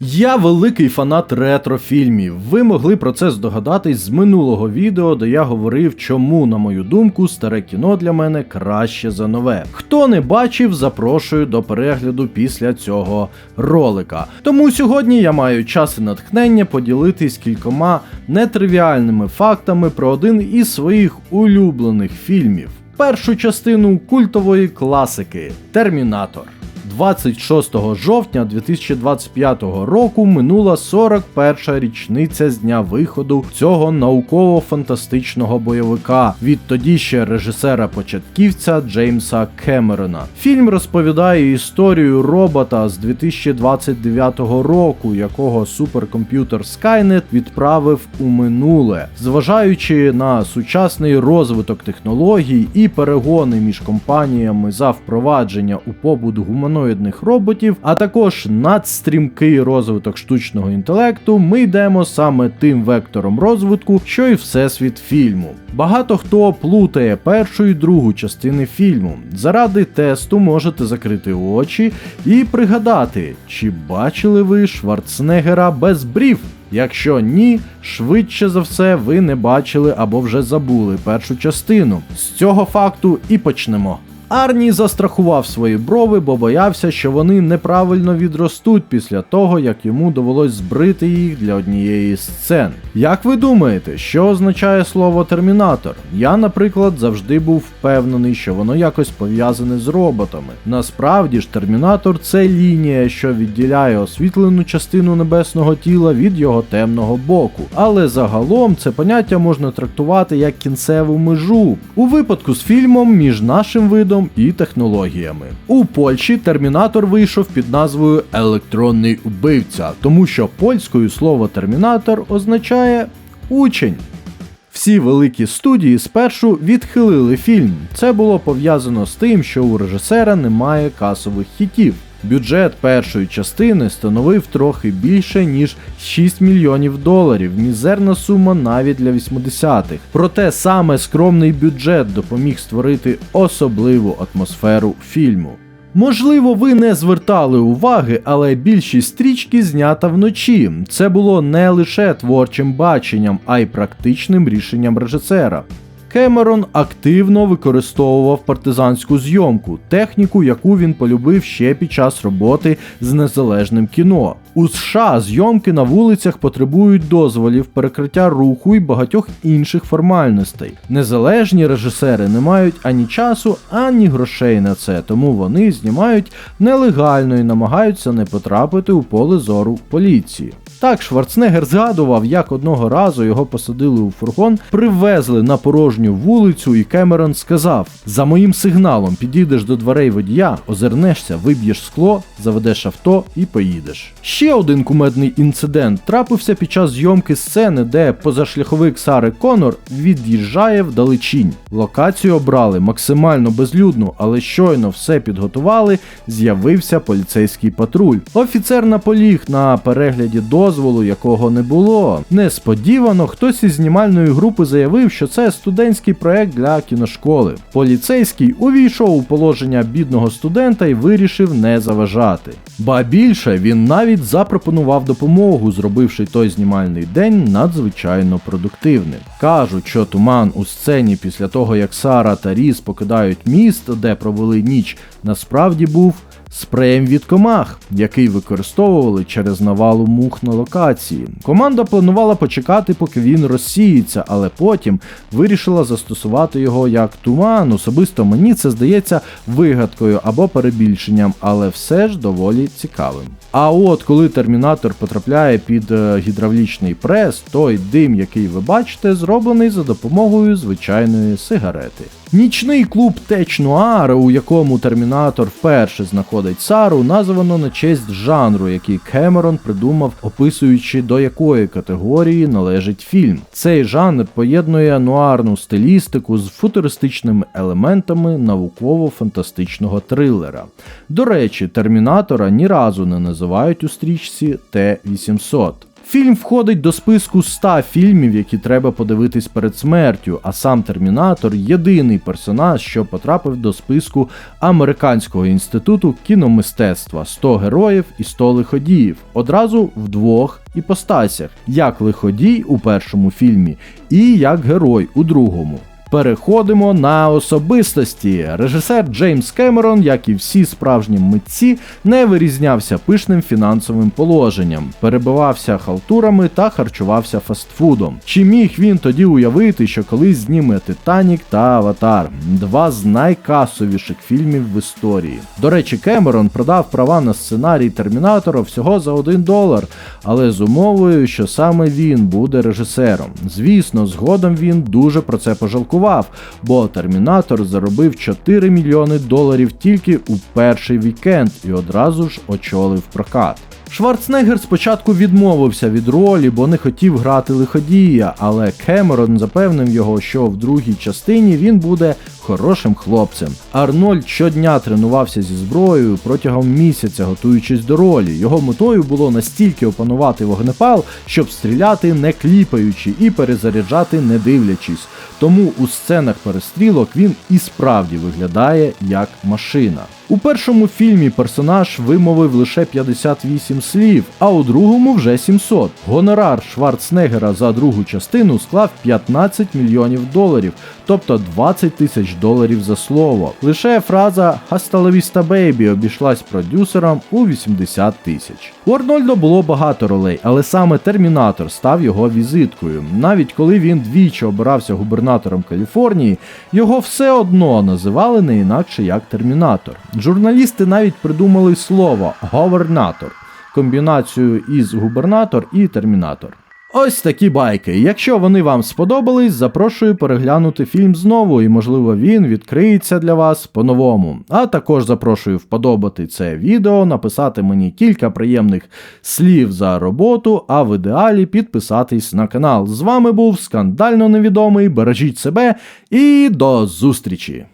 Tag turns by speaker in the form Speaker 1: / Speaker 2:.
Speaker 1: Я великий фанат ретро-фільмів. Ви могли про це здогадатись з минулого відео, де я говорив, чому, на мою думку, старе кіно для мене краще за нове. Хто не бачив, запрошую до перегляду після цього ролика. Тому сьогодні я маю час і натхнення поділитись кількома нетривіальними фактами про один із своїх улюблених фільмів. Першу частину культової класики Термінатор. 26 жовтня 2025 року минула 41 річниця з дня виходу цього науково-фантастичного бойовика від тоді ще режисера-початківця Джеймса Кемерона. Фільм розповідає історію робота з 2029 року, якого суперкомп'ютер Skynet відправив у минуле, зважаючи на сучасний розвиток технологій і перегони між компаніями за впровадження у побут гуманоїдних роботів, а також надстрімкий розвиток штучного інтелекту, ми йдемо саме тим вектором розвитку, що й всесвіт фільму. Багато хто плутає першу і другу частини фільму. Заради тесту можете закрити очі і пригадати, чи бачили ви Шварценеггера без брів. Якщо ні, швидше за все ви не бачили або вже забули першу частину. З цього факту і почнемо. Арні застрахував свої брови, бо боявся, що вони неправильно відростуть після того, як йому довелось збрити їх для однієї з сцен. Як ви думаєте, що означає слово термінатор? Я, наприклад, завжди був впевнений, що воно якось пов'язане з роботами. Насправді ж, термінатор це лінія, що відділяє освітлену частину небесного тіла від його темного боку. Але загалом це поняття можна трактувати як кінцеву межу у випадку з фільмом між нашим видом і технологіями. У Польщі термінатор вийшов під назвою Електронний убивця, тому що польською слово термінатор означає учень. Всі великі студії спершу відхилили фільм. Це було пов'язано з тим, що у режисера немає касових хітів. Бюджет першої частини становив трохи більше ніж 6 мільйонів доларів, мізерна сума навіть для 80-х. Проте саме скромний бюджет допоміг створити особливу атмосферу фільму. Можливо, ви не звертали уваги, але більшість стрічки знята вночі. Це було не лише творчим баченням, а й практичним рішенням режисера. Кемерон активно використовував партизанську зйомку, техніку, яку він полюбив ще під час роботи з незалежним кіно. У США зйомки на вулицях потребують дозволів, перекриття руху і багатьох інших формальностей. Незалежні режисери не мають ані часу, ані грошей на це, тому вони знімають нелегально і намагаються не потрапити у поле зору поліції. Так, Шварценеггер згадував, як одного разу його посадили у фургон, привезли на порожню вулицю, і Кемерон сказав: За моїм сигналом підійдеш до дверей водія, озирнешся, виб'єш скло, заведеш авто і поїдеш. Ще один кумедний інцидент трапився під час зйомки сцени, де позашляховик Сари Конор від'їжджає вдалечінь. Локацію обрали максимально безлюдну, але щойно все підготували, з'явився поліцейський патруль. Офіцер наполіг на перегляді дозволу, якого не було. Несподівано хтось із знімальної групи заявив, що це студентський проект для кіношколи. Поліцейський увійшов у положення бідного студента і вирішив не заважати. Ба більше він навіть запропонував допомогу, зробивши той знімальний день надзвичайно продуктивним. Кажуть, що туман у сцені після того, як Сара та Ріс покидають міст, де провели ніч, насправді був спреєм від комах, який використовували через навалу мух на локації. Команда планувала почекати, поки він розсіється, але потім вирішила застосувати його як туман. Особисто мені це здається вигадкою або перебільшенням, але все ж доволі цікавим. А от коли термінатор потрапляє під е, гідравлічний прес, той дим, який ви бачите, зроблений за допомогою звичайної сигарети. Нічний клуб Теч Нуар, у якому термінатор вперше знаходить Сару, названо на честь жанру, який Кемерон придумав, описуючи до якої категорії належить фільм. Цей жанр поєднує нуарну стилістику з футуристичними елементами науково-фантастичного трилера. До речі, термінатора ні разу не називають у стрічці Т-800. Фільм входить до списку 100 фільмів, які треба подивитись перед смертю. А сам Термінатор єдиний персонаж, що потрапив до списку Американського інституту кіномистецтва 100 героїв і 100 лиходіїв. Одразу в двох іпостасях: як лиходій у першому фільмі, і як герой у другому. Переходимо на особистості. Режисер Джеймс Кемерон, як і всі справжні митці, не вирізнявся пишним фінансовим положенням, перебивався халтурами та харчувався фастфудом. Чи міг він тоді уявити, що колись зніме Титанік та Аватар два з найкасовіших фільмів в історії? До речі, Кемерон продав права на сценарій Термінатора всього за 1 долар, але з умовою, що саме він буде режисером. Звісно, згодом він дуже про це пожалкував, бо Термінатор заробив 4 мільйони доларів тільки у перший вікенд і одразу ж очолив прокат. Шварценеггер спочатку відмовився від ролі, бо не хотів грати лиходія, але Кемерон запевнив його, що в другій частині він буде хорошим хлопцем. Арнольд щодня тренувався зі зброєю протягом місяця, готуючись до ролі. Його метою було настільки опанувати вогнепал, щоб стріляти не кліпаючи і перезаряджати не дивлячись. Тому у сценах перестрілок він і справді виглядає як машина. У першому фільмі персонаж вимовив лише 58 слів, а у другому вже 700. Гонорар Шварценеггера за другу частину склав 15 мільйонів доларів, тобто 20 тисяч доларів за слово. Лише фраза «Hasta la vista, baby» обійшлась продюсерам у 80 тисяч. У Арнольда було багато ролей, але саме Термінатор став його візиткою. Навіть коли він двічі обирався губернатором Каліфорнії, його все одно називали не інакше як Термінатор. Журналісти навіть придумали слово говернатор, комбінацію із губернатор і термінатор. Ось такі байки. Якщо вони вам сподобались, запрошую переглянути фільм знову, і можливо він відкриється для вас по-новому. А також запрошую вподобати це відео, написати мені кілька приємних слів за роботу, а в ідеалі підписатись на канал. З вами був скандально невідомий. Бережіть себе і до зустрічі!